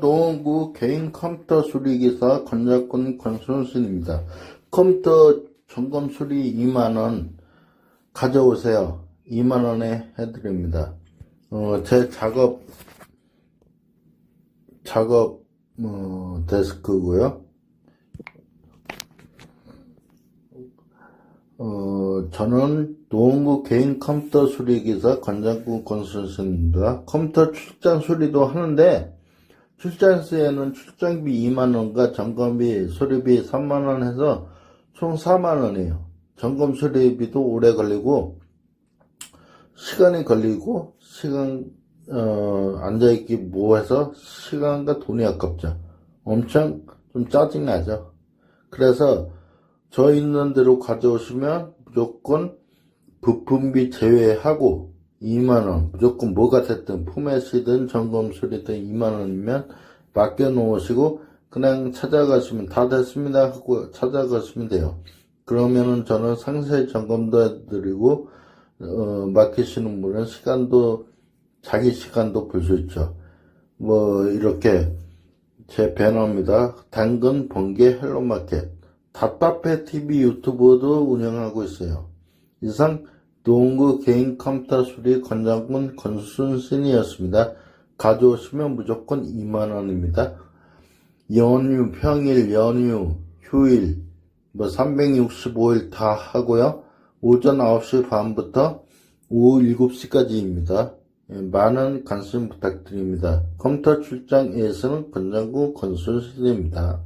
노원구 개인 컴퓨터 수리기사 권작군 권순순입니다. 컴퓨터 점검 수리 2만원 가져오세요. 2만원에 해드립니다. 어, 제 작업, 작업, 어, 데스크고요 어, 저는 노원구 개인 컴퓨터 수리기사 권장군 권순순입니다. 컴퓨터 출장 수리도 하는데, 출장시에는 출장비 2만원과 점검비, 수리비 3만원 해서 총 4만원이에요. 점검 수리비도 오래 걸리고, 시간이 걸리고, 시간, 어, 앉아있기 뭐해서 시간과 돈이 아깝죠. 엄청 좀 짜증나죠. 그래서 저 있는 대로 가져오시면 무조건 부품비 제외하고 2만원, 무조건 뭐가 됐든 포맷이든 점검 수리든 2만원이면 맡겨 놓으시고 그냥 찾아가시면 다 됐습니다 하고 찾아가시면 돼요. 그러면은 저는 상세 점검도 해드리고 어, 맡기시는 분은 시간도 자기 시간도 볼 수 있죠. 뭐 이렇게 제 배너입니다. 당근 번개 헬로마켓 답답해 TV 유튜브도 운영하고 있어요. 이상 노원구 개인 컴퓨터 수리 권장군 권순신이었습니다. 가져오시면 무조건 2만원입니다. 연휴, 평일, 연휴, 휴일, 뭐 365일 다 하고요. 오전 9시 반부터 오후 7시까지입니다. 예, 많은 관심 부탁드립니다. 컴퓨터 출장 예수는 권장군 권순신입니다.